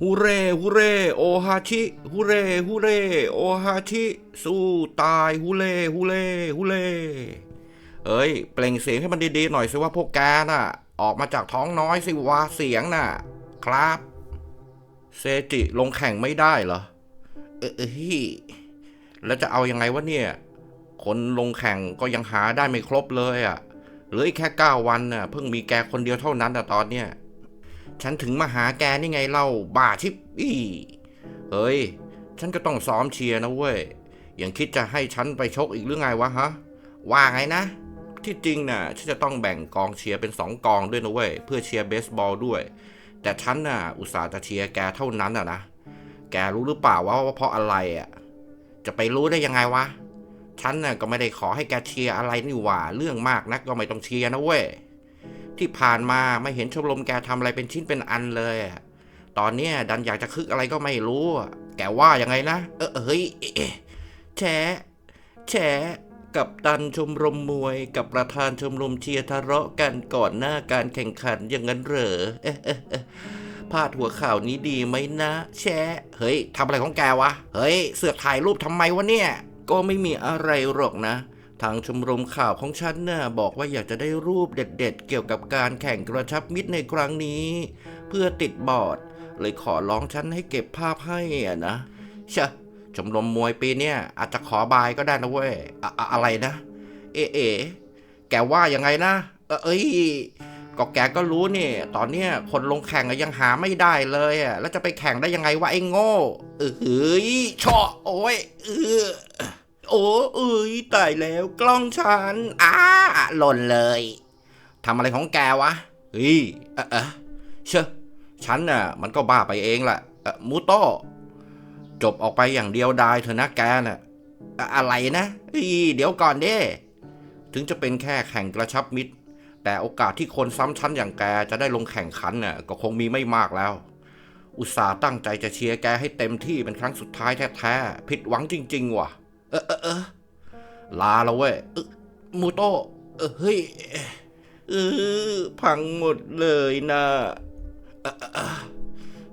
ฮูเร่ฮูเร่โอฮาชิฮูเร่ฮูเร่โอฮาชิสู้ตายฮูเร่ฮูเร่ฮูเร่เอ้ย เปล่งเสียงให้มันดีๆหน่อยสิว่าพวกแกน่ะ ออกมาจากท้องน้อยสิวะเสียงน่ะ ครับเซจิลงแข่งไม่ได้เหรอ เออเฮ้แล้วจะเอายังไงวะเนี่ย คนลงแข่งก็ยังหาได้ไม่ครบเลยอะ่ะเหลืออีกแค่เก้าวันน่ะเพิ่งมีแกคนเดียวเท่านั้นอะตอนเนี้ย ฉันถึงมาหาแกนี่ไงเล่าบ้าชิบอีเฮ้ย ฉันก็ต้องซ้อมเชียร์นะเว้ยยังคิดจะให้ฉันไปชกอีกหรือไงวะฮะ ว่าไงนะ ที่จริงน่ะ ฉันจะต้องแบ่งกองเชียร์เป็นสองกองด้วยนะเว้ย เพื่อเชียร์เบสบอลด้วย แต่ฉันน่ะ อุตส่าห์จะเชียร์แกเท่านั้นอะนะ แกรู้หรือเปล่าว่าว่าเพราะอะไรอะ จะไปรู้ได้ยังไงวะ ฉันน่ะก็ไม่ได้ขอให้แกเชียร์อะไรนี่หว่า เรื่องมากนักก็ไม่ต้องเชียร์นะเว้ย ที่ผ่านมาไม่เห็นชมรมแกทำอะไรเป็นชิ้นเป็นอันเลย ตอนเนี้ยดันอยากจะคึกอะไรก็ไม่รู้ แกว่ายังไงนะ เออเฮ้ยแฉแฉกับตันชมรมมวย กับประธานชมรมเชียร์ทะเลาะกันก่อนหน้าการแข่งขันอย่างนั้นเหรอเออ๊ะเอ๊ะพาดหัวข่าวนี้ดีไหมนะ แชะเฮ้ยทำอะไรของแกวะ เฮ้ย เสือกถ่ายรูปทำไมวะเนี่ย ก็ไม่มีอะไรหรอกนะ ทางชมรมข่าวของฉันน่ะบอกว่าอยากจะได้รูปเด็ด ๆ เกี่ยวกับการแข่งกระชับมิตรในครั้งนี้ เพื่อติดบอร์ด เลยขอร้องฉันให้เก็บภาพให้อะนะชะชมรมมวยปีเนี้ยอาจจะขอบายก็ได้นะเว้ยอะอะอะไรนะ เอเอแกว่ายังไงนะเออเอ้ยก็แกก็รู้นี่ ตอนเนี้ยคนลงแข่งยังหาไม่ได้เลยอะแล้วจะไปแข่งได้ยังไงวะไอ้โง่เอ้ยชอโอ้ยเออ โอ้เอ้ยตายแล้วกล้องฉันอ้าหล่นเลยทำอะไรของแกวะเฮ้ยเออเออเชอะฉันน่ะ มันก็บ้าไปเองแหละมูโต้จบออกไปอย่างเดียวดายเถอะนะแกน่ะอะอะไรนะเฮ้ยเดี๋ยวก่อนเด้ ถึงจะเป็นแค่แข่งกระชับมิตร แต่โอกาสที่คนซ้ำชั้นอย่างแกจะได้ลงแข่งขันน่ะก็คงมีไม่มากแล้ว อุตส่าห์ตั้งใจจะเชียร์แกให้เต็มที่เป็นครั้งสุดท้ายแท้ๆผิดหวังจริง ๆ ว่ะ เออเออเออลาแล้วเว้ยมูโตเออเฮ้ยเออพังหมดเลยนะ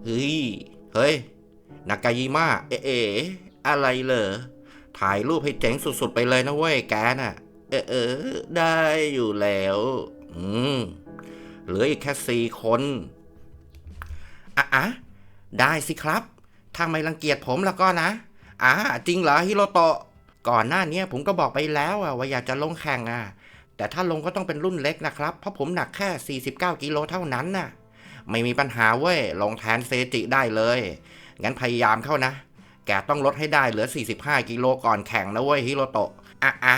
เฮ้ย เฮ้ย นากายิมะเอเออะไรเหรอ ถ่ายรูปให้เจ๋งสุดๆไปเลยนะเว้ยแกน่ะ เออเออได้อยู่แล้ว อืม เหลืออีกแค่สี่คนอะอะได้สิครับ ถ้าไม่รังเกียจผมแล้วก็นะอ่าจริงเหรอฮิโรโตะ ก่อนหน้านี้ผมก็บอกไปแล้วว่าอยากจะลงแข่งอะ แต่ถ้าลงก็ต้องเป็นรุ่นเล็กนะครับ เพราะผมหนักแค่ 49 กิโลเท่านั้นน่ะ ไม่มีปัญหาเว้ย ลงแทนเซจิได้เลย งั้นพยายามเข้านะ แกต้องลดให้ได้เหลือ 45 กิโลก่อนแข่งนะเว้ยฮิโรโตะอะอะ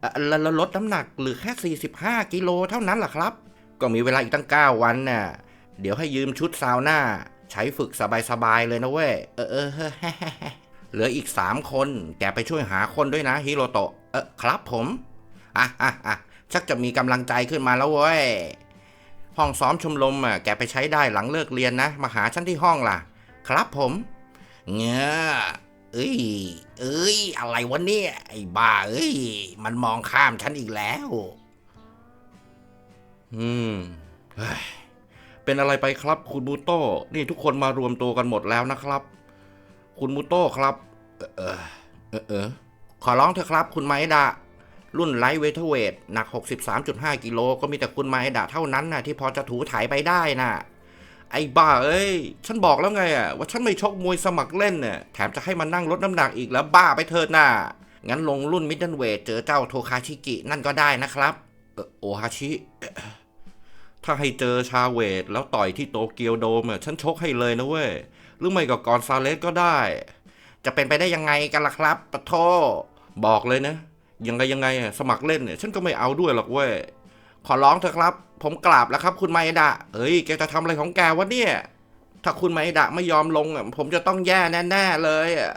เอ่อแล้วลดน้ำหนักเหลือแค่ 45 กิโลเท่านั้นหรอครับ ก็มีเวลาอีกตั้ง 9 วันน่ะ เดี๋ยวให้ยืมชุดซาวน่าใช้ฝึกสบายๆเลยนะเว้ย เออเออ เหลืออีกสามคน แกไปช่วยหาคนด้วยนะฮิโรโตะ เออครับผม อะอะอะชักจะมีกำลังใจขึ้นมาแล้วเว้ย ห้องซ้อมชมรมอะ แกไปใช้ได้หลังเลิกเรียนนะ มาหาฉันที่ห้องล่ะ ครับผม เงี้ยเอ้ย เอ้ย อะไรวะเนี่ย ไอ้บ้า เอ้ย มันมองข้ามฉันอีกแล้ว อืมเฮ้ยเป็นอะไรไปครับ คุณบูโต้ นี่ทุกคนมารวมตัวกันหมดแล้วนะครับ คุณมูโต้ครับ เออเออเออขอร้องเถอะครับ คุณไมดะรุ่นไลท์เวทเวทหนัก 63.5 กิโลก็มีแต่คุณไมดะเท่านั้นนะที่พอจะถูถ่ายไปได้นะไอ้บ้าเอ้ย ฉันบอกแล้วไงอะว่าฉันไม่ชกมวยสมัครเล่นเนี่ยแถมจะให้มันนั่งลดน้ำหนักอีกแล้วบ้าไปเถิดน่ะ งั้นลงรุ่นมิดเดิลเวทเจอเจ้าโทคาชิกินั่นก็ได้นะครับ เออโอฮาชิ ถ้าให้เจอชาเวทแล้วต่อยที่โตเกียวโดมอะฉันชกให้เลยนะเว้ย หรือไม่ก็กอนซาเลสก็ได้ จะเป็นไปได้ยังไงกันล่ะครับปะโทบอกเลยนะ ยังไงยังไงสมัครเล่นเนี่ย ฉันก็ไม่เอาด้วยหรอกเว้ย ขอร้องเถอะครับ ผมกราบแล้วครับ คุณไมดะเฮ้ยแกจะทำอะไรของแกวะเนี่ย ถ้าคุณไมดะไม่ยอมลงอะผมจะต้องแย่แน่ๆเลยอะ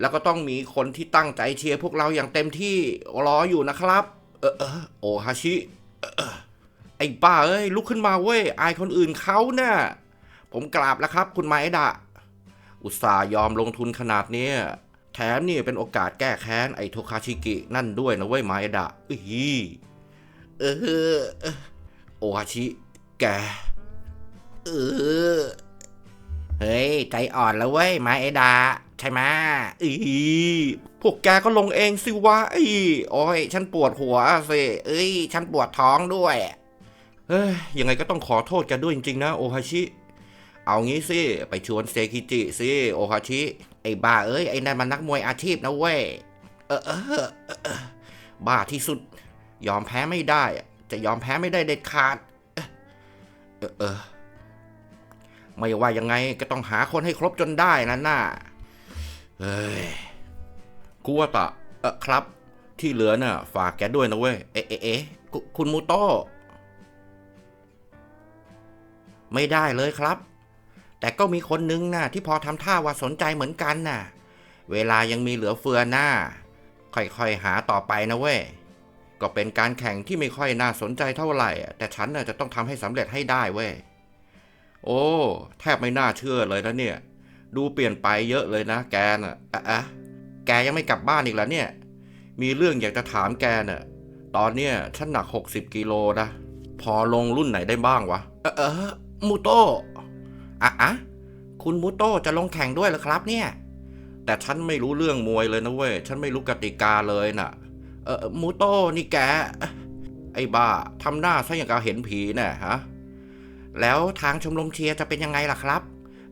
แล้วก็ต้องมีคนที่ตั้งใจเชียร์พวกเราอย่างเต็มที่รออยู่นะครับ เออเออโอฮาชิเออ ไอ้บ้าเอ้ยลุกขึ้นมาเว้ยอายคนอื่นเขาน่ะผมกราบแล้วครับ คุณไมดะ อุตส่าห์ยอมลงทุนขนาดเนี้ยแถมนี่เป็นโอกาสแก้แค้นไอ้โทคาชิกินั่นด้วยนะเว้ยไมดะอื้อหือเออโอฮาชิ แกเออเฮ้ย ใจอ่อนแล้วเว้ยไม้เอดา ใช่ไหมอีพวกแกก็ลงเองสิวะอ้โอ้ย ฉันปวดหัวสิเอ้ย ฉันปวดท้องด้วย เฮ้ยยังไงก็ต้องขอโทษแกด้วยจริงๆนะโอฮาชิ เอางี้สิ ไปชวนเซคิจิสิโอฮาชิ ไอ้บ้าเอ้ย ไอ้นั่นมันนักมวยอาชีพนะเว้ย เออเออเออบ้าที่สุด ยอมแพ้ไม่ได้อะจะยอมแพ้ไม่ได้เด็ดขาด เออเออไม่ว่ายังไงก็ต้องหาคนให้ครบจนได้นะน่าเฮ้ยกูว่าตะเออครับ ที่เหลือน่ะ ฝากแกด้วยนะเว้ย เอ๊ะเอ๊ะเอ๊ะคุณมูโต ไม่ได้เลยครับ แต่ก็มีคนนึงนะที่พอทำท่าว่าสนใจเหมือนกันน่ะ เวลายังมีเหลือเฟือหน้า ค่อยๆหาต่อไปนะเว้ย ก็เป็นการแข่งที่ไม่ค่อยน่าสนใจเท่าไหร่ แต่ฉันน่ะจะต้องทำให้สำเร็จให้ได้เว้ย โอ้ แทบไม่น่าเชื่อเลยนะเนี่ย ดูเปลี่ยนไปเยอะเลยนะแกน่ะอะอะแกยังไม่กลับบ้านอีกแล้วเนี่ย มีเรื่องอยากจะถามแกน่ะ ตอนเนี้ยฉันหนัก 60กิโลนะ พอลงรุ่นไหนได้บ้างวะ เออ มูโต้อะอะคุณมูโตจะลงแข่งด้วยเหรอครับเนี่ย แต่ฉันไม่รู้เรื่องมวยเลยนะเว้ย ฉันไม่รู้กติกาเลยน่ะ เออมูโตนี่แก ไอ้บ้าทำหน้าซะอย่างกับเห็นผีน่ะฮะ แล้วทางชมรมเชียร์จะเป็นยังไงล่ะครับ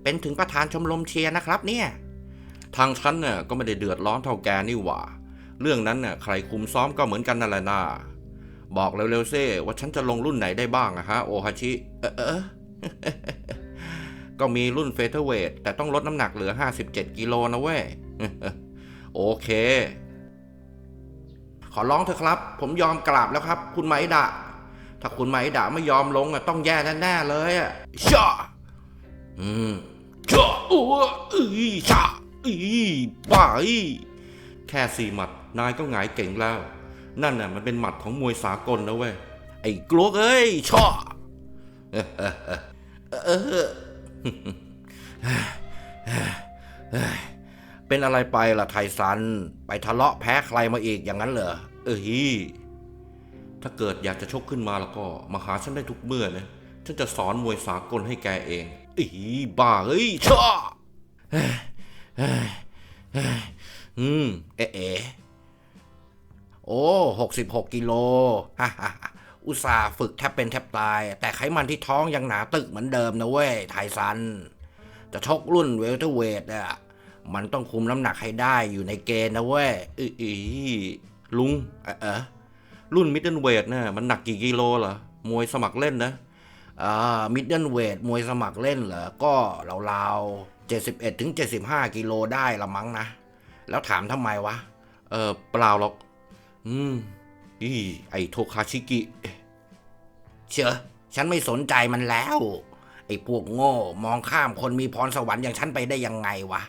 เป็นถึงประธานชมรมเชียร์นะครับ เนี่ย ทางฉันน่ะก็ไม่ได้เดือดร้อนเท่าแกนี่หว่า เรื่องนั้นน่ะใครคุมซ้อมก็เหมือนกันนั่นแหละนาบอกเร็วๆซิว่าฉันจะลงรุ่นไหนได้บ้างอะฮะ โอฮาชิ เออเออ ก็มีรุ่นเฟเธอร์เวทแต่ต้องลดน้ำหนักเหลือ 57 กิโลนะเว้ย โอเค ขอร้องเถอะครับ ผมยอมกราบแล้วครับ คุณไมดะ ถ้าคุณไมดะไม่ยอมลงอะต้องแย่แน่ๆเลยอะชาอืมชาโอ้อีชาอีบ้าอีแค่สี่หมัดนายก็หงายเก่งแล้ว นั่นน่ะมันเป็นหมัดของมวยสากลนะเว้ย ไอ้กลัวเอ้ยชา เออเป็นอะไรไปล่ะไทซัน ไปทะเลาะแพ้ใครมาอีกอย่างนั้นเหรอ เอ้ยถ้าเกิดอยากจะชกขึ้นมาแล้วก็ มาหาฉันได้ทุกเมื่อนะ ฉันจะสอนมวยสากลให้แกเองอีบ้าเอ้ยชาอืม เอะเอโอ้หกสิบหกกิโลฮ่าฮ่า อุตส่าห์ฝึกแทบเป็นแทบตาย แต่ไขมันที่ท้องยังหนาตึกเหมือนเดิมนะเว้ยไทซัน จะชกรุ่นเวลเทเวทอะมันต้องคุมน้ำหนักให้ได้อยู่ในเกณฑ์นะเว้ยอีอีลุงเออรุ่นมิดเดิลเวทน่ะมันหนักกี่กิโลเหรอ มวยสมัครเล่นนะอ่ามิดเดิลเวทมวยสมัครเล่นเหรอ ก็ราวๆเจ็ดสิบเอ็ดถึงเจ็ดสิบห้ากิโลได้ละมั้งนะ แล้วถามทำไมวะ เออเปล่าหรอก อืม อีไอโทคาชิกิ เชื่อฉันไม่สนใจมันแล้ว ไอ้พวกโง่มองข้ามคนมีพรสวรรค์อย่างฉันไปได้ยังไงวะ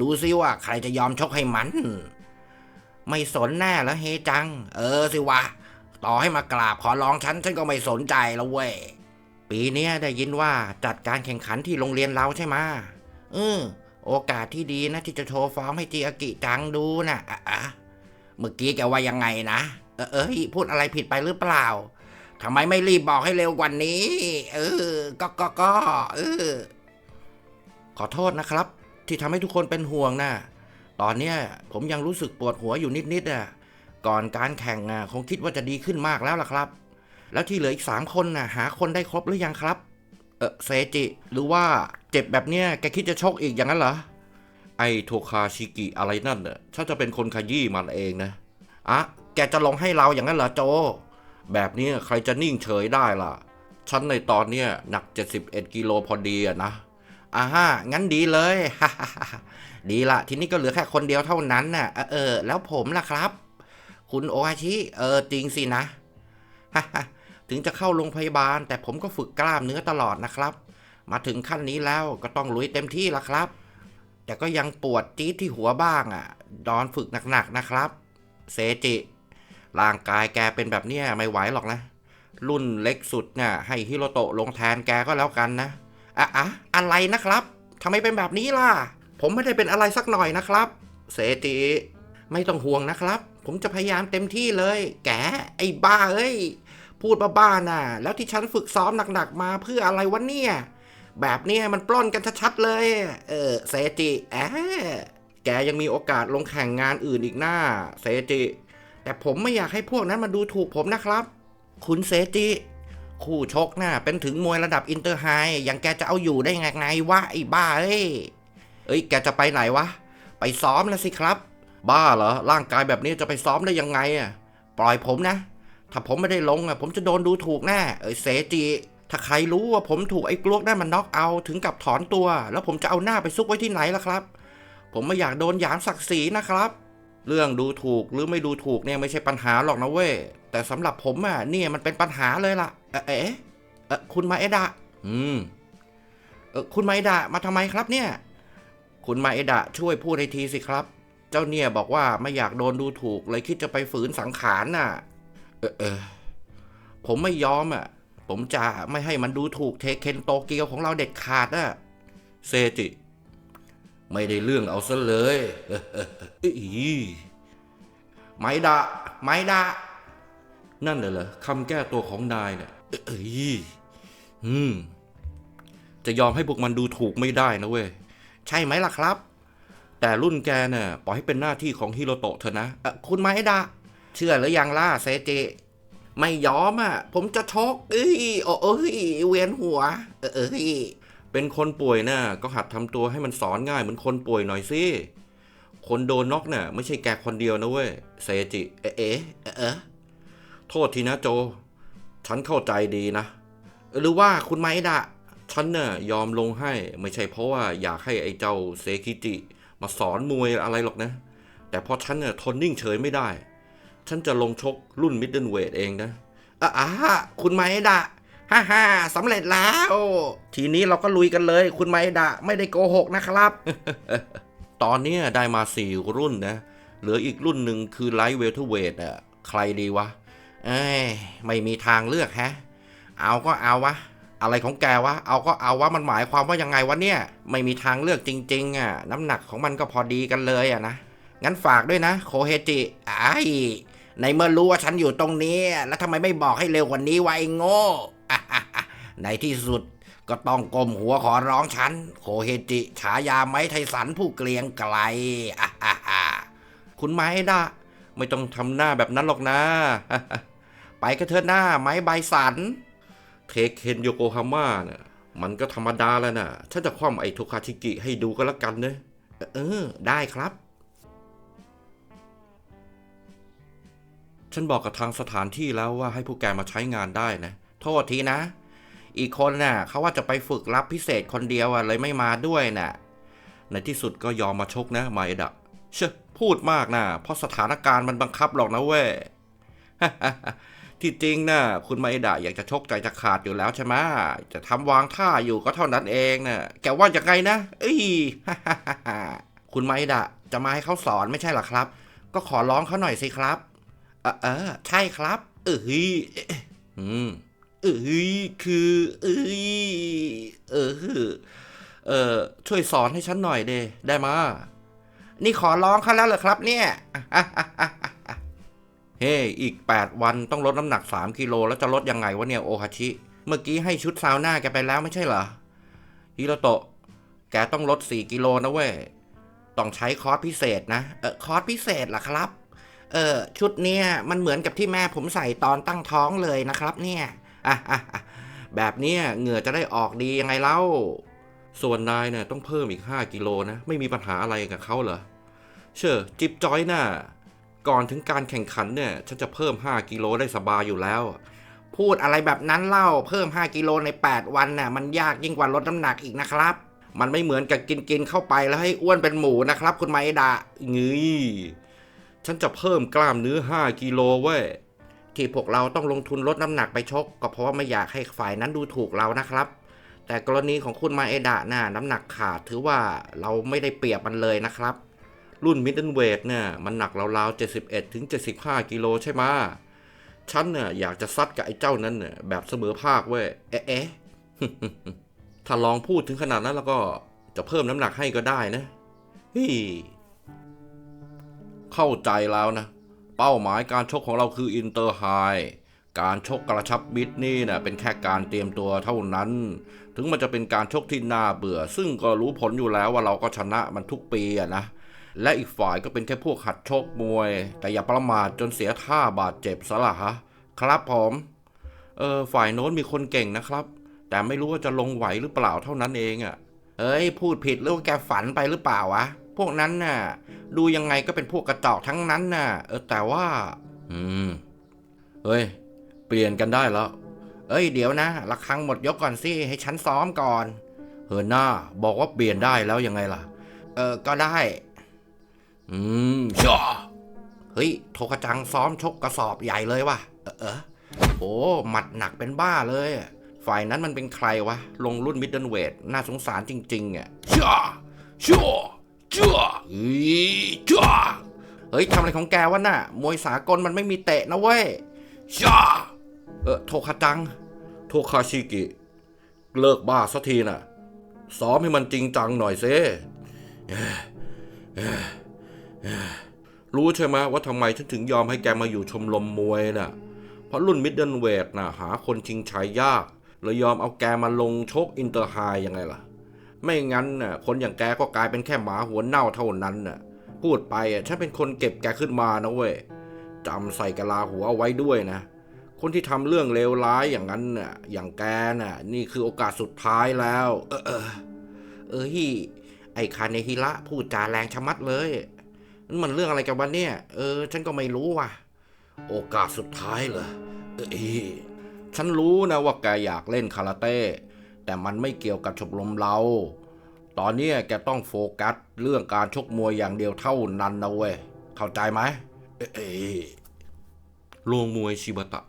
ดูซิว่าใครจะยอมชกให้มัน ไม่สนแน่แล้วเฮจัง เออสิวะ ต่อให้มากราบขอร้องฉัน ฉันก็ไม่สนใจแล้วเว้ย ปีนี้ได้ยินว่าจัดการแข่งขันที่โรงเรียนเราใช่ไหมะเอโอกาสที่ดีนะที่จะโชว์ฟอร์มให้จีอากิจังดูนะอะ เมื่อกี้แกว่ายังไงนะ เอ้ยพูดอะไรผิดไปหรือเปล่าทำไมไม่รีบบอกให้เร็วกว่านี้ เออ ก็ก็ก็เออ ขอโทษนะครับ ที่ทำให้ทุกคนเป็นห่วงนะตอนเนี้ยผมยังรู้สึกปวดหัวอยู่นิดๆอะ ก่อนการแข่งอะคงคิดว่าจะดีขึ้นมากแล้วล่ะครับ แล้วที่เหลืออีกสามคนน่ะ หาคนได้ครบหรือยังครับ เออเซจิ หรือว่าเจ็บแบบเนี้ยแกคิดจะชกอีกอย่างนั้นเหรอ ไอโทคาชิกิอะไรนั่นน่ะฉันจะเป็นคนขยี้มันเองนะอะ แกจะลงให้เราอย่างนั้นเหรอโจ แบบนี้ใครจะนิ่งเฉยได้ล่ะ ฉันในตอนเนี้ยหนัก 71กิโลพอดีอะนะอ่าฮะงั้นดีเลย ดีละทีนี้ก็เหลือแค่คนเดียวเท่านั้นน่ะ เออ แล้วผมล่ะครับ คุณโออาชิเออจริงสินะ ถึงจะเข้าโรงพยาบาล แต่ผมก็ฝึกกล้ามเนื้อตลอดนะครับ มาถึงขั้นนี้แล้วก็ต้องลุยเต็มที่ละครับ แต่ก็ยังปวดจี๊ดที่หัวบ้างอะ ดอนฝึกหนักๆนะครับ เซจิ ร่างกายแกเป็นแบบเนี้ยไม่ไหวหรอกนะ รุ่นเล็กสุดเนี่ยให้ฮิโรโตะลงแทนแกก็แล้วกันนะอะอะอะไรนะครับทำไมเป็นแบบนี้ล่ะ ผมไม่ได้เป็นอะไรสักหน่อยนะครับเซจิไม่ต้องห่วงนะครับ ผมจะพยายามเต็มที่เลย แกไอ้บ้าเอ้ยพูดบ้าๆน่ะ แล้วที่ฉันฝึกซ้อมหนักๆมาเพื่ออะไรวะเนี่ย แบบเนี้ยมันปล้นกันชัดๆเลย เออเซจิแอะแกยังมีโอกาสลงแข่งงานอื่นอีกหน้า เซจิ แต่ผมไม่อยากให้พวกนั้นมาดูถูกผมนะครับ คุณเซจิคู่ชกน่ะเป็นถึงมวยระดับอินเตอร์ไฮอย่างแกจะเอาอยู่ได้ไงไงวะไอ้บ้าเอ้ยเอ้ยแกจะไปไหนวะ ไปซ้อมแล้วสิครับ บ้าเหรอร่างกายแบบนี้จะไปซ้อมได้ยังไงอะปล่อยผมนะ ถ้าผมไม่ได้ลงอะผมจะโดนดูถูกแน่เอ้ยเซจิถ้าใครรู้ว่าผมถูกไอ้กลวกนั่นมันน็อกเอาถึงกับถอนตัว แล้วผมจะเอาหน้าไปซุกไว้ที่ไหนล่ะครับ ผมไม่อยากโดนหยามศักดิ์ศรีนะครับ เรื่องดูถูกหรือไม่ดูถูกเนี่ยไม่ใช่ปัญหาหรอกนะเว้ย แต่สำหรับผมอะเนี่ยมันเป็นปัญหาเลยล่ะ เอ๊ะเอ๊ะเออคุณมาเอดะ อืมเออคุณมาเอดะมาทำไมครับเนี่ย คุณมาเอดะช่วยพูดให้ทีสิครับ เจ้าเนี่ยบอกว่าไม่อยากโดนดูถูกเลยคิดจะไปฝืนสังขารน่ะ เออเออผมไม่ยอมอะ ผมจะไม่ให้มันดูถูกเทเคนโตเกียวของเราเด็ดขาดอะ เซจิ ไม่ได้เรื่องเอาซะเลยอีไมดะไมดะนั่นเหรอคำแก้ตัวของนายเนี่ยเอ้ยอืม จะยอมให้พวกมันดูถูกไม่ได้นะเว้ย ใช่ไหมล่ะครับ แต่รุ่นแกเนี่ยปล่อยให้เป็นหน้าที่ของฮิโรโตะเถอะนะเอ่อคุณไมดะเชื่อหรือยังล่ะเซจิไม่ยอมอะ ผมจะชกเอ้ย โอ้ยเวียนหัว เออเอ้ย เป็นคนป่วยน่ะก็หัดทำตัวให้มันสอนง่ายเหมือนคนป่วยหน่อยสิ คนโดนน็อกน่ะไม่ใช่แกคนเดียวนะเว้ยเซจิ เอ๊ะเอ๊ะเอ๊ะเอโทษทีนะโจ ฉันเข้าใจดีนะ หรือว่าคุณไมดะฉันน่ะยอมลงให้ไม่ใช่เพราะว่าอยากให้ไอ้เจ้าเซคิจิ มาสอนมวยอะไรหรอกนะ แต่เพราะฉันน่ะทนนิ่งเฉยไม่ได้ ฉันจะลงชกรุ่นมิดเดิลเวทเองนะอะคุณไมดะ ฮ่าฮ่าสำเร็จแล้ว ทีนี้เราก็ลุยกันเลย คุณไมดะไม่ได้โกหกนะครับ ตอนนี้ได้มาสี่รุ่นนะ เหลืออีกรุ่นหนึ่งคือไลท์เวลเทเวทอะ ใครดีวะ เอ้ย ไม่มีทางเลือกแฮะ เอาก็เอาวะ อะไรของแกวะ เอาก็เอาวะ มันหมายความว่ายังไงวะเนี่ย ไม่มีทางเลือกจริง ๆ อะ น้ำหนักของมันก็พอดีกันเลยอะนะ งั้นฝากด้วยนะ โคเฮจิไอในเมื่อรู้ว่าฉันอยู่ตรงนี้ แล้วทำไมไม่บอกให้เร็วกว่านี้วะไอ้โง่ในที่สุดก็ต้องก้มหัวขอร้องฉัน โคเฮจิฉายาไม้ไทสันผู้เกรียงไกล คุณไม้ดะไม่ต้องทำหน้าแบบนั้นหรอกนะ ไปกันเถอะหน้าไม้ใบสัน เทคเคนโยโกฮาม่าเนี่ยมันก็ธรรมดาแล้วนะฉันจะคว่ำไอ้โทคาชิกิให้ดูก็แล้วกันเนะเออ ได้ครับ ฉันบอกกับทางสถานที่แล้วว่าให้พวกแกมาใช้งานได้นะ โทษทีนะ อีกคนน่ะเขาว่าจะไปฝึกรับพิเศษคนเดียวอะเลยไม่มาด้วยน่ะ ในที่สุดก็ยอมมาชกนะไมเอดะเชอพูดมากนะเพราะสถานการณ์มันบังคับหรอกนะเว้ยที่จริงนะคุณไมเอดะอยากจะชกใจจะขาดอยู่แล้วใช่ไหมจะทำวางท่าอยู่ก็เท่านั้นเองนะแกว่าอย่างไงนะเอ้ยคุณไมเอดะจะมาให้เขาสอนไม่ใช่หรอครับ ก็ขอร้องเขาหน่อยสิครับ เออใช่ครับ เออเฮ้ยอืม เออเฮ้ยคือเอ้ยเออเออช่วยสอนให้ฉันหน่อยเดได้มา นี่ขอร้องเขาแล้วเหรอครับ เนี่ยเฮ้อีก 8 วันต้องลดน้ำหนัก 3กิโลแล้วจะลดยังไงวะเนี่ยโอฮาชิ เมื่อกี้ให้ชุดซาวน่าแกไปแล้วไม่ใช่เหรอฮิโรโตะแกต้องลด 4กิโลนะเว้ยต้องใช้คอร์สพิเศษนะเออคอร์สพิเศษเหรอครับ เออชุดเนี้ยมันเหมือนกับที่แม่ผมใส่ตอนตั้งท้องเลยนะครับ เนี่ย แบบนี้เหงื่อจะได้ออกดียังไงเล่า ส่วนนายเนี่ยต้องเพิ่มอีก 5 กิโลนะ ไม่มีปัญหาอะไรกับเขาเหรอ เชื่อจิบจอยน่ะก่อนถึงการแข่งขันเนี่ยฉันจะเพิ่ม 5 กิโลได้สบายอยู่แล้ว พูดอะไรแบบนั้นเล่าเพิ่ม 5 กิโลใน 8 วันน่ะมันยากยิ่งกว่าลดน้ำหนักอีกนะครับ มันไม่เหมือนกับกินกินเข้าไปแล้วให้อ้วนเป็นหมูนะครับ คุณไมดะงืยฉันจะเพิ่มกล้ามเนื้อ 5 กิโลเว้ย ที่พวกเราต้องลงทุนลดน้ำหนักไปชก ก็เพราะว่าไม่อยากให้ฝ่ายนั้นดูถูกเรานะครับ แต่กรณีของคุณมาเอดะน่ะน้ำหนักขาดถือว่าเราไม่ได้เปรียบมันเลยนะครับ รุ่นมิดเดิลเวทเนี่ยมันหนักราวๆ71ถึง75กิโลใช่ไหมฉันเนี่ยอยากจะซัดกับไอ้เจ้านั้นเนี่ยแบบเสมอภาคเว้ยเอ๊ะเอ๊ะถ้าลองพูดถึงขนาดนั้นแล้วก็จะเพิ่มน้ำหนักให้ก็ได้นะฮี่เข้าใจแล้วนะ เป้าหมายการชกของเราคืออินเตอร์ไฮการชกกระชับมิตรนี่นะเป็นแค่การเตรียมตัวเท่านั้น ถึงมันจะเป็นการชกที่น่าเบื่อ ซึ่งก็รู้ผลอยู่แล้วว่าเราก็ชนะมันทุกปีอะนะ และอีกฝ่ายก็เป็นแค่พวกหัดชกมวย แต่อย่าประมาทจนเสียท่าบาดเจ็บซะละฮะครับผมเออฝ่ายโน้นมีคนเก่งนะครับ แต่ไม่รู้ว่าจะลงไหวหรือเปล่าเท่านั้นเองอะ่ะเอ้ยพูดผิดหรือว่าแกฝันไปหรือเปล่าวะ พวกนั้นน่ะ ดูยังไงก็เป็นพวกกระจอกทั้งนั้นน่ะ เออแต่ว่า อืม เฮ้ย เปลี่ยนกันได้แล้ว เอ้ย เดี๋ยวนะระฆังหมดยกก่อนสิ ให้ฉันซ้อมก่อน เฮินหน้า บอกว่าเปลี่ยนได้แล้วยังไงล่ะ เออ ก็ได้ อืมจ้าเฮ้ย โทกระจังซ้อมชกกระสอบใหญ่เลยว่ะ เออเออโอ้หมัดหนักเป็นบ้าเลย ฝ่ายนั้นมันเป็นใครวะ ลงรุ่นมิดเดิลเวท น่าสงสารจริงๆอะจ้าจ้า จ้าอีจ้าเฮ้ยทำอะไรของแกวะน่ะ มวยสากลมันไม่มีเตะนะเว้ยจ้าเออโทคาจัง โทคาชิกิ เลิกบ้าสักทีน่ะ ซ้อมให้มันจริงจังหน่อยเซรู้ใช่ไหมว่าทำไมฉันถึงยอมให้แกมาอยู่ชมรมมวยน่ะ เพราะรุ่นมิดเดิลเวทน่ะ หาคนชิงชัยยากเลยยอมเอาแกมาลงชกอินเตอร์ไฮยังไงล่ะ ไม่งั้นน่ะคนอย่างแกก็กลายเป็นแค่หมาหัวเน่าเท่านั้นน่ะ พูดไปอะฉันเป็นคนเก็บแกขึ้นมานะเว้ยจำใส่กะลาหัวเอาไว้ด้วยนะ คนที่ทำเรื่องเลวร้ายอย่างนั้นน่ะ อย่างแกน่ะ นี่คือโอกาสสุดท้ายแล้ว เออ เออเอ้ยไอคาเนฮิระพูดจาแรงชะมัดเลยนั่นมันเรื่องอะไรกันวะเนี่ย เออ ฉันก็ไม่รู้ว่ะ โอกาสสุดท้ายเหรอเอ้ยฉันรู้นะว่าแกอยากเล่นคาราเต้ แต่มันไม่เกี่ยวกับชมรมเรา ตอนนี้แกต้องโฟกัสเรื่องการชกมวยอย่างเดียวเท่านั้นนะเว้ย เข้าใจไหมเอ้ยโรงมวยชิบะตะ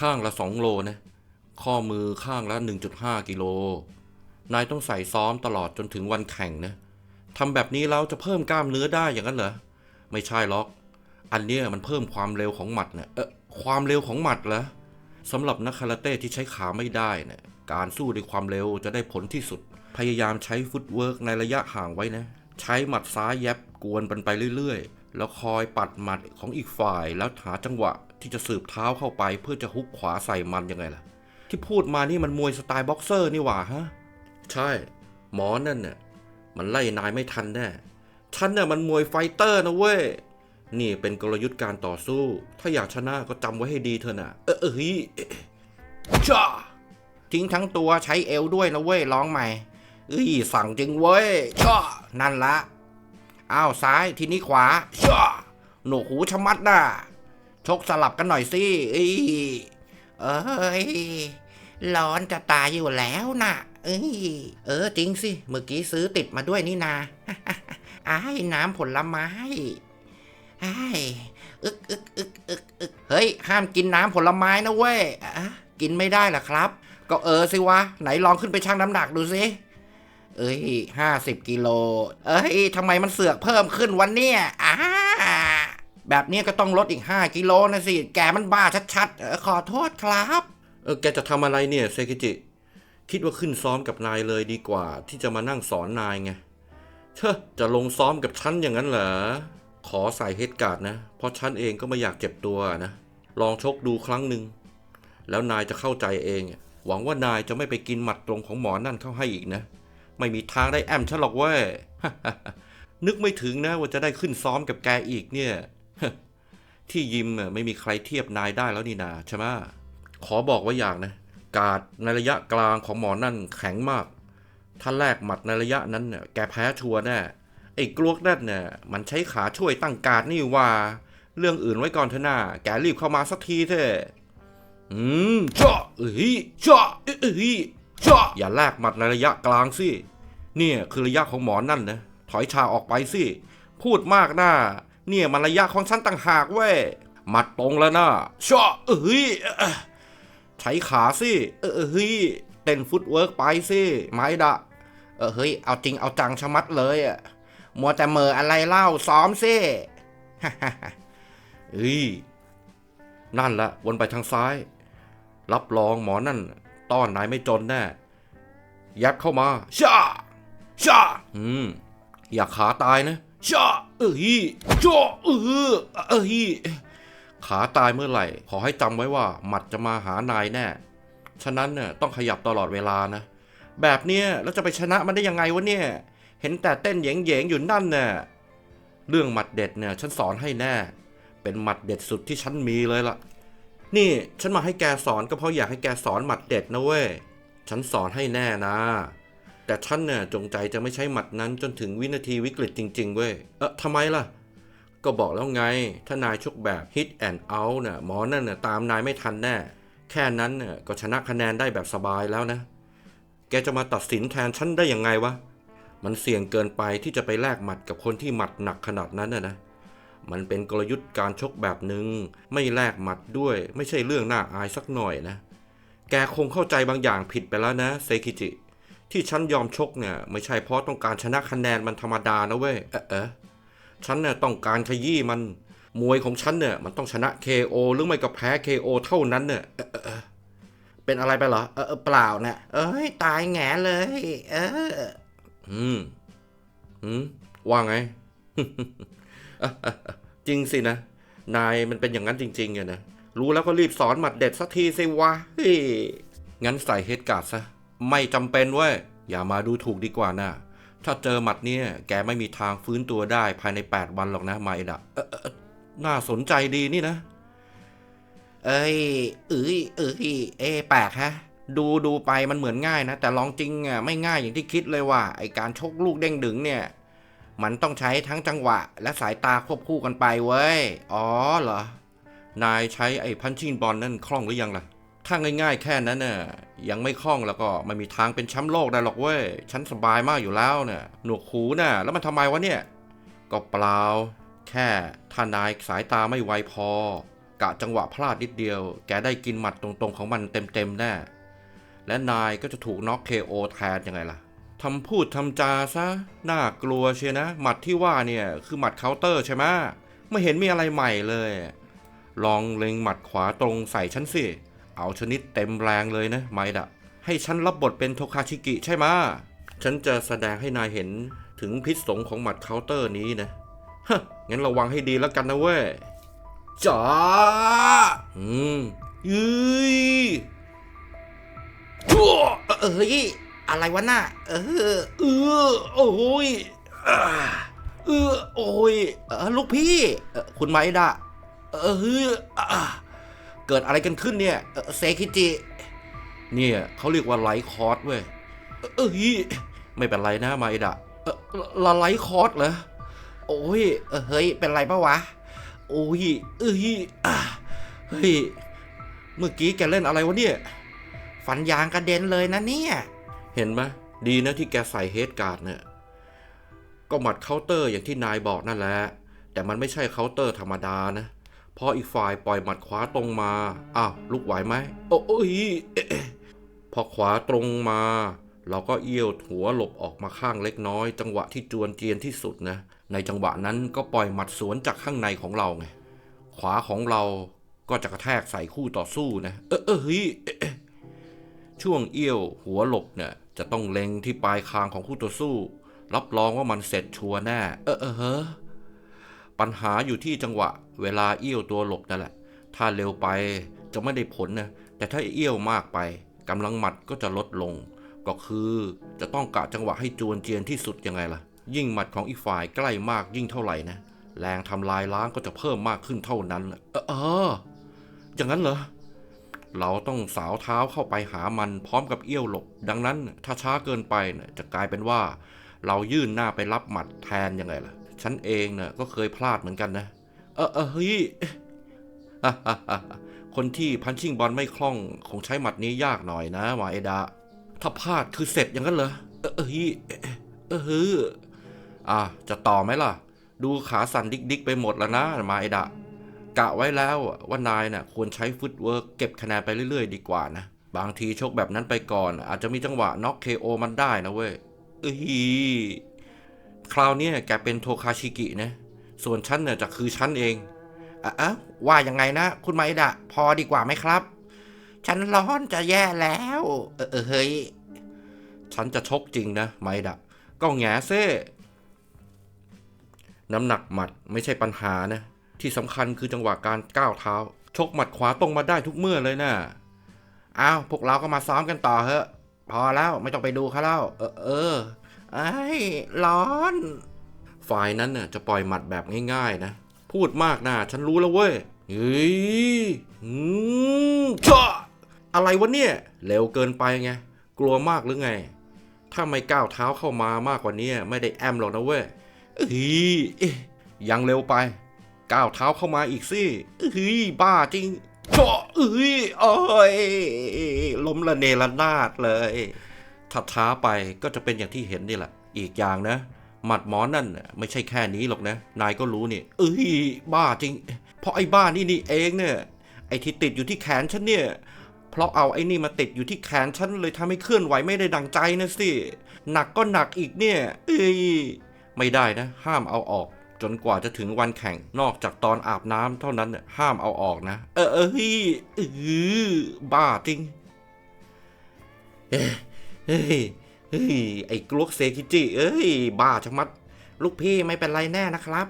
ข้างละสองโลนะ ข้อมือข้างละ 1.5 กิโล นายต้องใส่ซ้อมตลอดจนถึงวันแข่งนะทำแบบนี้เราจะเพิ่มกล้ามเนื้อได้อย่างนั้นเหรอ ไม่ใช่หรอก อันเนี้ยมันเพิ่มความเร็วของหมัดนะเออความเร็วของหมัดเหรอสำหรับนักคาราเต้ที่ใช้ขาไม่ได้เนะี่ย การสู้ด้วยความเร็วจะได้ผลที่สุด พยายามใช้ฟุตเวิร์กในระยะห่างไว้นะ ใช้หมัดซ้ายแยบกวนมันไปเรื่อยๆ แล้วคอยปัดหมัดของอีกฝ่าย แล้วหาจังหวะที่จะสืบเท้าเข้าไป เพื่อจะฮุกขวาใส่มันยังไงล่ะ ที่พูดมานี่มันมวยสไตล์บ็อกเซอร์นี่หว่าฮะ ใช่ หมอนั่นน่ะมันไล่นายไม่ทันแน่ฉันน่ะมันมวยไฟเตอร์นะเว้ยนี่เป็นกลยุทธ์การต่อสู้ ถ้าอยากชนะก็จำไว้ให้ดีเถอะนะเออเออเฮ้ยจ้า ทิ้งทั้งตัวใช้เอวด้วยนะเว้ยร้องใหม่เอ้ยสั่งจริงเว้ยช่อนั่นละอ้าวซ้ายทีนี้ขวาช่อหนวกหูชะมัดน่ะชกสลับกันหน่อยสิเอ้ยเอ้ยร้อนจะตายอยู่แล้วน่ะเอ้ยเออจริงสิเมื่อกี้ซื้อติดมาด้วยนี่นาไอ้ายน้ำผลไม้ไอ้ยอึกอึกอึกอึกอึกเฮ้ยห้ามกินน้ำผลไม้นะเว้ยกินไม่ได้หรอครับ ก็เออสิวะ ไหนลองขึ้นไปชั่งน้ำหนักดูสิเอ้ยห้าสิบกิโล เอ้ยทำไมมันเสือกเพิ่มขึ้นวันเนี้ยอ่าแบบนี้ก็ต้องลดอีกห้ากิโลนะสิ แกมันบ้าชัดๆเออขอโทษครับ เออแกจะทำอะไรเนี่ยเซกิจิ คิดว่าขึ้นซ้อมกับนายเลยดีกว่า ที่จะมานั่งสอนนายไงเชอจะลงซ้อมกับฉันอย่างนั้นเหรอ ขอใส่เฮดการ์ดนะ เพราะฉันเองก็ไม่อยากเจ็บตัวนะ ลองชกดูครั้งหนึ่ง แล้วนายจะเข้าใจเอง หวังว่านายจะไม่ไปกินหมัดตรงของหมอนั่นเข้าให้อีกนะ ไม่มีทางได้แอมฉันหรอกเว้ย นึกไม่ถึงนะว่าจะได้ขึ้นซ้อมกับแกอีกเนี่ย ที่ยิมอะไม่มีใครเทียบนายได้แล้วนี่นาใช่ไหมขอบอกไว้อย่างนะ การดในระยะกลางของหมอนั่นแข็งมาก ถ้าแลกหมัดในระยะนั้นเนี่ยแกแพ้ชัวร์แน่ ไอ้กลวกนั่นเนี่ยมันใช้ขาช่วยตั้งการดนี่ว่า เรื่องอื่นไว้ก่อนเถอะนะแกรีบเข้ามาสักทีเถอะ อืมจ้าเอ้ยจ้าเอ้ยจ้าอย่าแลกหมัดในระยะกลางสิเนี่ยคือระยะของหมอนั่นนะถอยชาออกไปสิพูดมากหนะเนี่ยมันระยะของฉันต่างหากเว้ยหมัดตรงแล้วนะชาเอ้ยใช้ขาสิเอ้ยเต้นฟุตเวิร์กไปสิไม้ดะเออเฮ้ยเอาจริงเอาจังชะมัดเลยอะมัวแต่เมออะไรเล่าซ้อมสิเอ้ยนั่นละวนไปทางซ้าย รับรองหมอนั่นต้อนนายไม่จนแน่ยับเข้ามาชาชาอืมอย่าขาตายนะชาเอ้ยจ้าเออเอ้ยขาตายเมื่อไหร่ ขอให้จำไว้ว่าหมัดจะมาหานายแน่ ฉะนั้นเนี่ยต้องขยับตลอดเวลานะ แบบเนี้ยแล้วจะไปชนะมันได้ยังไงวะเนี่ย เห็นแต่เต้นเหยงๆอยู่นั่นน่ะเรื่องหมัดเด็ดเนี่ยฉันสอนให้แน่ เป็นหมัดเด็ดสุดที่ฉันมีเลยล่ะ นี่ฉันมาให้แกสอนก็เพราะอยากให้แกสอนหมัดเด็ดนะเว้ย ฉันสอนให้แน่นะ แต่ฉันเนี่ยจงใจจะไม่ใช้หมัดนั้นจนถึงวินาทีวิกฤตจริง ๆ เว้ย เออทำไมล่ะ ก็บอกแล้วไง ถ้านายชกแบบ hit and out เนี่ยหมอนั่นน่ะตามนายไม่ทันแน่ แค่นั้นเนี่ยก็ชนะคะแนนได้แบบสบายแล้วนะ แกจะมาตัดสินแทนฉันได้ยังไงวะ มันเสี่ยงเกินไปที่จะไปแลกหมัดกับคนที่หมัดหนักขนาดนั้นน่ะนะ มันเป็นกลยุทธ์การชกแบบหนึ่งไม่แลกหมัดด้วย ไม่ใช่เรื่องน่าอายสักหน่อยนะ แกคงเข้าใจบางอย่างผิดไปแล้วนะเซคิจิ ที่ฉันยอมชกเนี่ย ไม่ใช่เพราะต้องการชนะคะแนนมันธรรมดานะเว้ยเออเออฉันเนี่ยต้องการขยี้มันมวยของฉันเนี่ยมันต้องชนะ KO หรือไม่ก็แพ้ KO เท่านั้นเนี่ยเออเออเป็นอะไรไปเหรอเออเปล่านะเอ้ยตายแงเลย เออ อืมอืมว่าไง จริงสินะ นายมันเป็นอย่างนั้นจริงๆอะนะ รู้แล้วก็รีบสอนหมัดเด็ดสักทีสิวะเฮ้ยงั้นใส่เฮดการ์ดซะ ไม่จำเป็นเว้ย อย่ามาดูถูกดีกว่านะ ถ้าเจอหมัดเนี่ยแกไม่มีทางฟื้นตัวได้ภายใน 8 วันหรอกนะไมดะน่าสนใจดีนี่นะ เอ้ยเอ้ยเอ้ยเอ้แปลกฮะดูดูไปมันเหมือนง่ายนะ แต่ลองจริงอะไม่ง่ายอย่างที่คิดเลยว่าไอการชกลูกเด้งดึงเนี่ย มันต้องใช้ทั้งจังหวะและสายตาควบคู่กันไปเว้ย อ๋อเหรอ นายใช้ไอ้พันชิงบอลนั่นคล่องหรือยังล่ะ ถ้าง่ายๆแค่นั้นน่ะยังไม่คล่องแล้วก็ไม่มีทางเป็นแชมป์โลกได้หรอกเว้ย ฉันสบายมากอยู่แล้วเนี่ยหนวกหูน่ะ แล้วมันทำไมวะเนี่ย ก็เปล่า แค่ถ้านายสายตาไม่ไวพอ กะจังหวะพลาดนิดเดียว แกได้กินหมัดตรงๆของมันเต็มๆแน่ และนายก็จะถูกน็อกเคโอแทนยังไงล่ะ ทำพูดทำจาซะน่ากลัวเชียนะ หมัดที่ว่าเนี่ยคือหมัดเคาน์เตอร์ใช่ไหมไม่เห็นมีอะไรใหม่เลย ลองเล็งหมัดขวาตรงใส่ฉันสิ เอาชนิดเต็มแรงเลยนะไมดะให้ฉันรับบทเป็นโทคาชิกิใช่ไหมฉันจะแสดงให้นายเห็นถึงพิษสงของหมัดเคาน์เตอร์นี้นะฮะงั้นระวังให้ดีแล้วกันนะเว้ยจ๋าอืมยืยเอ้ย อะไรวะน่ะเออเออโอ้ยเออโอ้ยลูกพี่คุณไมดะเออเกิดอะไรกันขึ้นเนี่ยเซคิจิเนี่ยเขาเรียกว่าไลท์คอร์สเว้ยเอ้ยไม่เป็นไรนะไมดะเออละไลท์คอร์สเหรอโอ้ยเฮ้ยเป็นไรปะวะโอ้ยเอ้ยอ่เฮ้ยเมื่อกี้แกเล่นอะไรวะเนี่ยฟันยางกระเด็นเลยนะเนี่ย เห็นไหมดีนะที่แกใส่เฮดการ์ดเนี่ยก็หมัดเคาน์เตอร์อย่างที่นายบอกนั่นแหละแต่มันไม่ใช่เคาน์เตอร์ธรรมดานะพออีกฝ่ายปล่อยหมัดขวาตรงมาอ้าวลุกไหวไหมโอ้ยพอขวาตรงมา เราก็เอี้ยวหัวหลบออกมาข้างเล็กน้อย จังหวะที่จวนเจียนที่สุดนะ ในจังหวะนั้นก็ปล่อยหมัดสวนจากข้างในของเราไงขวาของเราก็จะกระแทกใส่คู่ต่อสู้นะ เออเออเฮ้ย ช่วงเอี้ยวหัวหลบเนี่ยจะต้องเล็งที่ปลายคางของคู่ต่อสู้ รับรองว่ามันเสร็จชัวร์แน่ เออเออเฮ้อปัญหาอยู่ที่จังหวะ เวลาเอี้ยวตัวหลบนั่นแหละ ถ้าเร็วไปจะไม่ได้ผลนะ แต่ถ้าเอี้ยวมากไปกำลังหมัดก็จะลดลง ก็คือจะต้องกะจังหวะให้จวนเจียนที่สุดยังไงล่ะ ยิ่งหมัดของอีกฝ่ายใกล้มากยิ่งเท่าไหร่นะ แรงทำลายล้างก็จะเพิ่มมากขึ้นเท่านั้นแหละเออเอออย่างนั้นเหรอ เราต้องสาวเท้าเข้าไปหามันพร้อมกับเอี้ยวหลบ ดังนั้นถ้าช้าเกินไปเนี่ยจะกลายเป็นว่า เรายื่นหน้าไปรับหมัดแทนยังไงล่ะ ฉันเองเนี่ยก็เคยพลาดเหมือนกันนะ เออเออเฮ้ยคนที่พันชิ่งบอลไม่คล่องคงใช้หมัดนี้ยากหน่อยนะมาเอดา ถ้าพลาดคือเสร็จอย่างนั้นเหรอเออเออเฮ้ยเออเฮ้ยอะจะต่อไหมล่ะ ดูขาสั่นดิกๆไปหมดแล้วนะมาเอดะ กะไว้แล้วว่านายน่ะควรใช้ฟุตเวิร์กเก็บคะแนนไปเรื่อยๆ ดีกว่านะ บางทีชกแบบนั้นไปก่อน อาจจะมีจังหวะน็อกเคโอมันได้นะเว้ยเอ้ยคราวนี้แกเป็นโทคาชิกินะ ส่วนฉันเนี่ยจะคือฉันเองอะเอ้าว่ายังไงนะ คุณไมดะ พอดีกว่าไหมครับ ฉันร้อนจะแย่แล้วเออเออเฮ้ย ฉันจะชกจริงนะ ไมดะ ก็แง่เซ่น้ำหนักหมัดไม่ใช่ปัญหานะ ที่สำคัญคือจังหวะการก้าวเท้า ชกหมัดขวาตรงมาได้ทุกเมื่อเลยนะ่ะอ้าวพวกเราก็มาซ้อมกันต่อเถอะ พอแล้วไม่ต้องไปดูเขาแล้วเออเออไอ้ร้อน ฝ่ายนั้นน่ะจะปล่อยหมัดแบบง่ายๆนะ พูดมากนะฉันรู้แล้วเว้ยเฮ้ยอืมชะอะไรวะเนี่ยเร็วเกินไปไงกลัวมากหรือไง ถ้าไม่ก้าวเท้าเข้ามามากกว่านี้ไม่ได้แอมหรอกนะเว้ยเฮ้ยยังเร็วไป ก้าวเท้าเข้ามาอีกสิเฮ้ยบ้าจริงชะเอ้ยโอ้ยล้มละเนระนาดเลยถ้าท้าไปก็จะเป็นอย่างที่เห็นนี่แหละ อีกอย่างนะ หมัดหมอนั่นไม่ใช่แค่นี้หรอกนะ นายก็รู้นี่ เอ้ยบ้าจริง เพราะไอ้บ้านี่นี่เองเนี่ย ไอ้ที่ติดอยู่ที่แขนฉันเนี่ย เพราะเอาไอ้นี่มาติดอยู่ที่แขนฉันเลยทำให้เคลื่อนไหวไม่ได้ดังใจนะสิ หนักก็หนักอีกเนี่ย เอ้ย ไม่ได้นะ ห้ามเอาออก จนกว่าจะถึงวันแข่งนอกจากตอนอาบน้ำเท่านั้นห้ามเอาออกนะ เออเอ้ยเออบ้าจริงเฮ้ยเฮ้ยเฮ้ยไอ้กลวกเซคิจิเอ้ย บ้าชักมัด ลูกพี่ไม่เป็นไรแน่นะครับ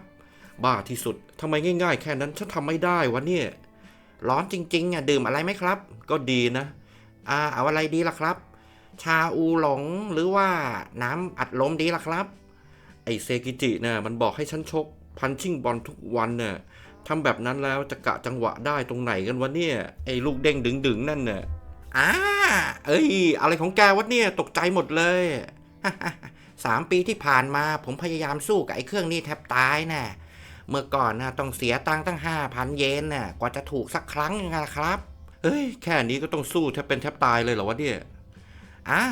บ้าที่สุดทำไมง่ายๆ แค่นั้นฉันทำไม่ได้วะเนี่ย ร้อนจริงๆอะดื่มอะไรไหมครับ ก็ดีนะ อ่าเอาอะไรดีล่ะครับ ชาอูหลงหรือว่าน้ำอัดลมดีล่ะครับ เซกิจิน่ะมันบอกให้ฉันชกพันชิ่งบอลทุกวันน่ะทำแบบนั้นแล้วจะกะจังหวะได้ตรงไหนกันวะเนี่ย ไอ้ลูกเด้งดึงๆนั่นน่ะอ่าเอ้ย อะไรของแกวะเนี่ยตกใจหมดเลยสามปีที่ผ่านมาผมพยายามสู้กับไอ้เครื่องนี้แทบตายน่ะเมื่อก่อนนะต้องเสียตังค์ตั้งห้าพันเยนน่ะกว่าจะถูกสักครั้งนะครับ เฮ้ย แค่นี้ก็ต้องสู้แทบเป็นแทบตายเลยเหรอวะเนี่ยอ่า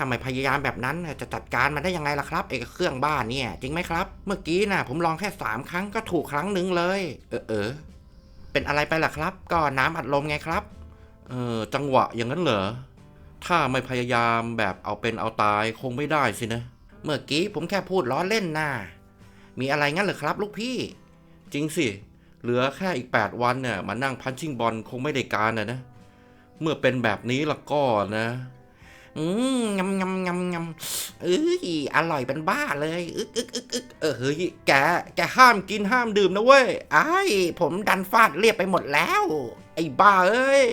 ทำไมพยายามแบบนั้นจะจัดการมันได้ยังไงล่ะครับไอ้เครื่องบ้านเนี่ย จริงไหมครับ เมื่อกี้น่ะ ผมลองแค่สามครั้งก็ถูกครั้งหนึ่งเลย เออเออเป็นอะไรไปล่ะครับ ก็น้ำอัดลมไงครับ เออจังหวะอย่างนั้นเหรอถ้าไม่พยายามแบบเอาเป็นเอาตายคงไม่ได้สินะ เมื่อกี้ผมแค่พูดล้อเล่นน่ะมีอะไรงั้นเหรอครับ ลูกพี่ จริงสิเหลือแค่อีก 8 วันเนี่ยมานั่งพันชิงบอลคงไม่ได้การนะนะ เมื่อเป็นแบบนี้ละก็นะ อืมงำงำงำงำเอ้ยอร่อยเป็นบ้าเลยอึกอึกอึกอึกเออเฮ้ยแกแกห้ามกินห้ามดื่มนะเว้ยไอ้ผมดันฟาดเรียบไปหมดแล้ว ไอ้บ้าเอ้ย